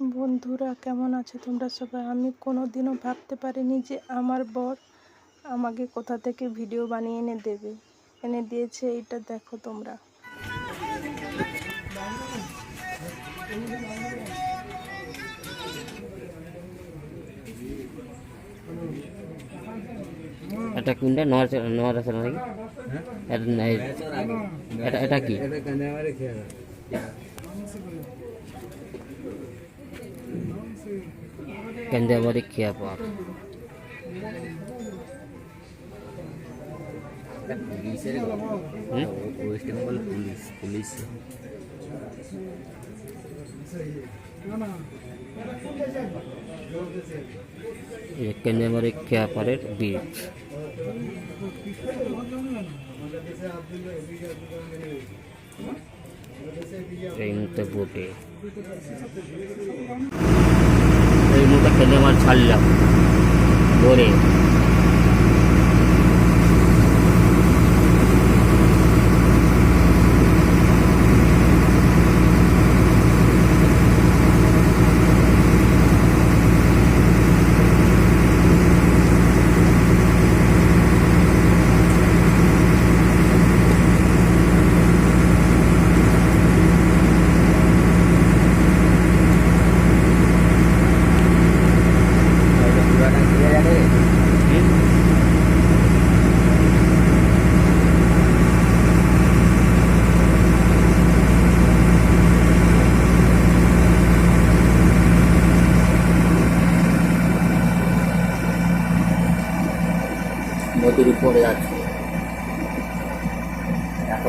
বন্ধুরা, কেমন আছো তোমরা সবাই? আমি কোনো দিনও ভাবতে পারিনি যে আমার বর আমাকে কোথা থেকে ভিডিও বানিয়ে এনে দেবে। এনে দিয়েছে এইটা দেখো তোমরা। এটা কোনটা? নোয়ার নোয়ার আছে নাকি? এটা এটা এটা কি? কেন্দ্রাবাড়ি খেয়া পাক পুলিশের হুম? ওয়েস্ট বেঙ্গল পুলিশ পুলিশ এই কেন্দ্রাবাড়ি খেয়া পাড়ের বীজ এই মুহূর্তে বোটে এই আমার ছাড়লাম। ভোরে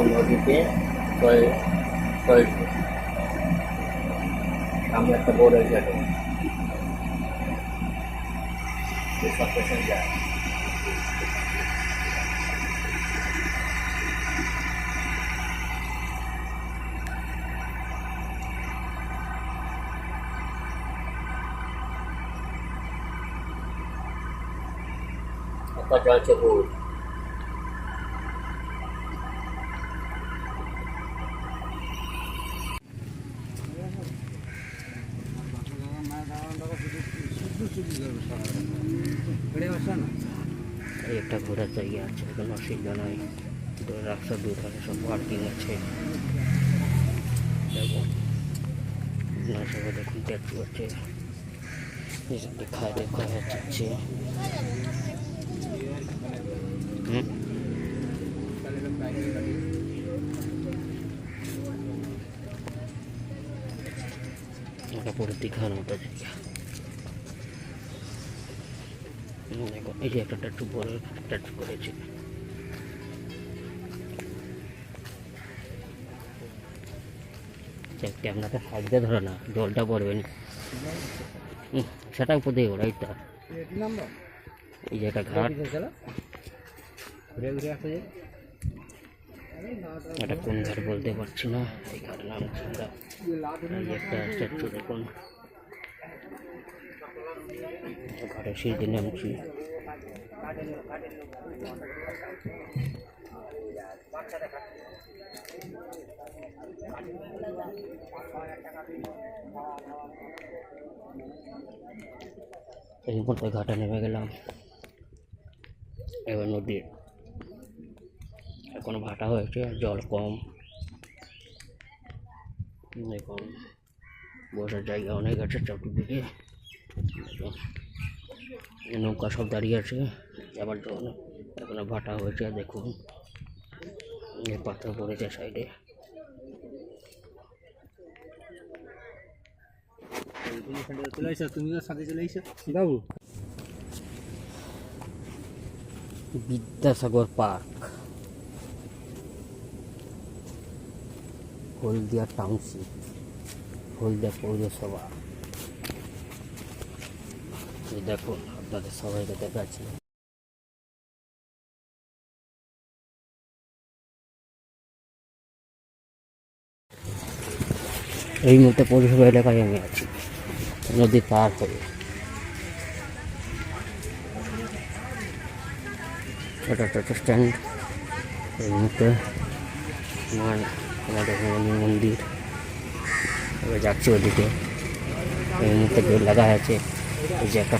নদীতে চল চলছে সামনে একটা বোর্ড হয়েছে এখন সব প্যাসেঞ্জার একটা চলছে বোর্ড এই একটা ঘোরার জায়গা আছে কোনো অসুবিধা নাই তো রাস্তা দুধারে সব পার্কিং আছে। সবাই দেখুন ট্যাক্সি আছে। দেখা দেখা যাচ্ছে। পুরো দীঘার মতো জায়গা। হুম, দেখো এই যে একটা ট্যাটু বড় ট্যাটু করেছে। ক্যামেরাটা সাইডে ধরো না জলটা পড়বে না। সেটা উপর দিয়ে ওরাই তো এই যে একটা ঘাট। এটা কোন ঘাট বলতে পারছি না এই ঘাট। নাম একটা স্ট্যাচু দেখুন ঘাটের সিঁড়ি নামছি এই মতো ঘাটে নেমে গেলাম। এবার নদীর এখন ভাটা হয়েছে, জল কম। দেখুন, বসার জায়গা অনেক আছে চতুর্দিকে নৌকা সব দাঁড়িয়ে আছে। যাবার জন্য এখনও ভাটা হয়েছে দেখুন। পাথর পড়েছে সাইডে। বাবু। বিদ্যাসাগর পার্ক। হলদিয়া টাউনশিপ। হলদিয়া পৌরসভা। এই দেখুন আপনাদের সবাইকে দেখাচ্ছি। এই মুহূর্তে পৌরসভা এলাকায় আমি আছি, নদী পার হয়ে। এটা একটা স্ট্যান্ড এই মুহূর্তে মন্দির। এবার যাচ্ছি ওদিকে। এই মুহূর্তে লাগা আছে। এই যে একটা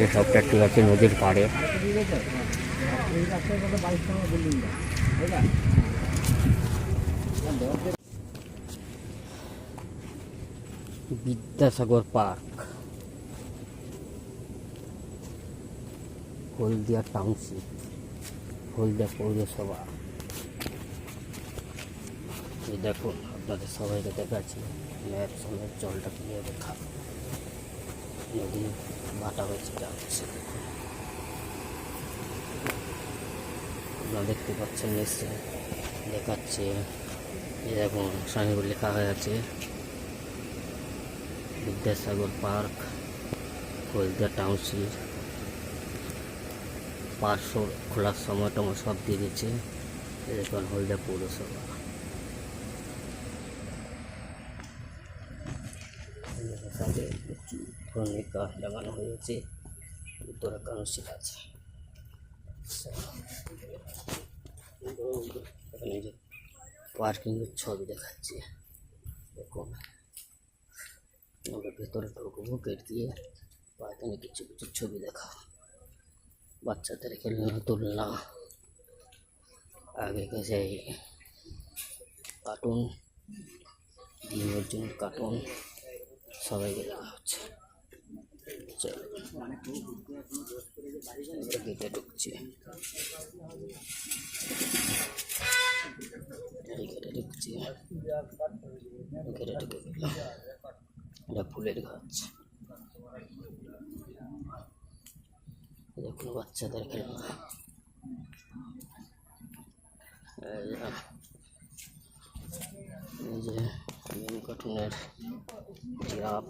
যে সব ট্যাচু আছে নদীর পাড়ে। বিদ্যাসাগর পার্ক। হলদিয়া টাউনশিপ হলদিয়া পৌরসভা। এই দেখুন, আপনাদের সবাইকে দেখাচ্ছি। ম্যাপ সময় জলটা ক্লিয়ার দেখা নদী বাটা হয়েছে যাচ্ছে। আপনারা দেখতে পাচ্ছেন নিশ্চয় দেখাচ্ছে। দেখুন সাইনবোর্ড লেখা হয়ে আছে। Vidyasagar park, Haldia township. পার্শ্ব খোলার সময় টমো সব দিয়ে দিচ্ছে। এরকম হলদিয়া পৌরসভা। গাছ লাগানো হয়েছে। উত্তরা কাউন্সিল আছে। এখানে যে পার্কিংয়ের ছবি দেখাচ্ছে দেখুন আমরা ভেতরে ঢুকবো, গেট দিয়ে। পার্কিংয়ে কিছু কিছু ছবি দেখা। বাচ্চাদের খেলনা তুলনা। আগে সেই কার্টুন ডিম অর্জুন কার্টুন সবাইকে দেখা হচ্ছে। আমরা গেটে ঢুকছি। গেটে ফুলের গাছ। দেখুন বাচ্চাদের খেলনা। এই যে- মেন কার্টুনের জিরাফ।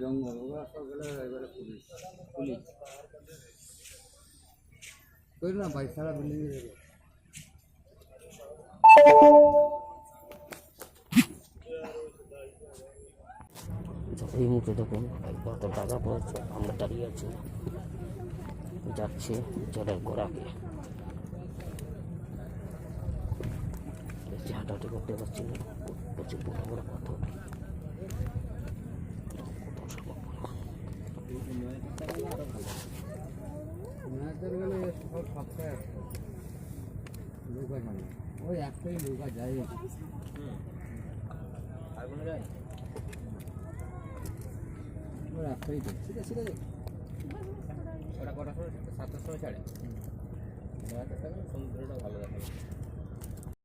জঙ্গল, ওরা পুলিশ পুলিশ। না ভাই, সারা বিল্ডিং যাবে। এই মুহূর্তে দেখুন কত টাকা পড়েছে, আমরা দাঁড়িয়ে আছি, যাচ্ছে জলের গোড়াকে। বেশি হাঁটাহাঁটি করতে পারছি না। প্রচুর বড় বড় পাথর। ওই একটাই নৌকা যায় আর কোনো যায় একটাই ঠিক আছে আছে কটার সময় সাতটার সময় ছাড়ে সমুদ্রটা ভালো দেখা